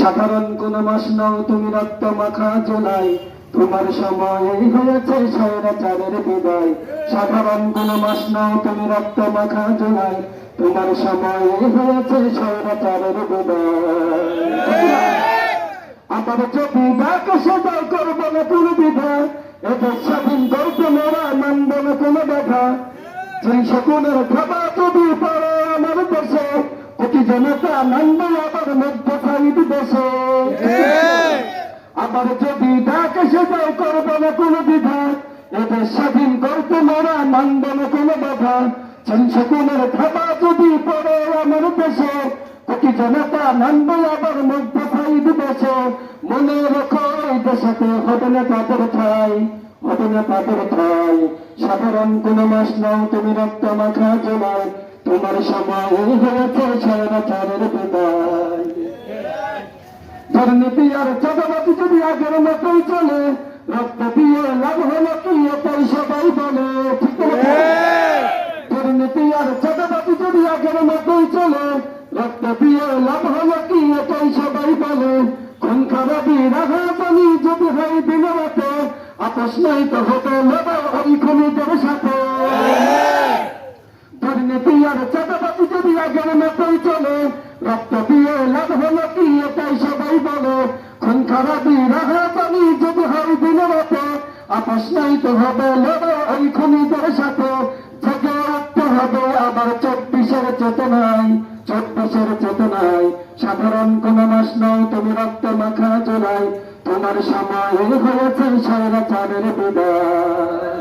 সাধারণ কোন মাস নাও, তুমি রক্ত মাখা জোলাই। তোমার সময় হয়েছে স্বৈরাচারের বিদায়। সাধারণ কোন মাস নাও, তুমি রক্ত মাখা জোলাই। তোমার সময় হয়েছে স্বৈরাচারের বিদায়। আমার যদি ডাকে সেটাই করব না কোনো বিধা। এদের স্বাধীন করতে মোরা মানব না কোনো বাধা। সেই শকুনের খাবা যদি পড়ে আমার দেশে কোটি জনতা মানবে আবার মধ্য সাইড দেশে আবার যদি ডাকে সেটাই করব না কোনো বিধা এদের স্বাধীন করতে মোরা মানব না কোনো বাধা। শকুনের খাবা যদি পড়ে আমার দেশে কোটি জনতা মানবে আবার মধ্য সাইড দেশে। মনে রেখো এই দেশাতে হবে না তাদের ঠাই হবে না তাদের ঠাই সাধারণ কোন মাস নাও তুমি রক্ত মাখা জোলাই তোমার সময় হয়েছে স্বৈরাচারের বিদায়। দুর্নীতি যদি আগের মতোই চলে, রক্ত দিয়ে লাভ হলো কি এটাই বলে? দুর্নীতি আর চাঁদাবাজি যদি আগের মতোই চলে, রক্ত দিয়ে লাভ হলো কি এটাই বলে। খুন খারাপি রাহাবানি যদি হয় আপোষ নাই তো সাথে। দুর্নীতি আর চাঁদাবাজি যদি আগের মতোই চলে সাধারণ কোন মাস নয়, তুমি রক্ত মাখা চলাই তোমার সময় হয়েছে স্বৈরাচারের বিদায়।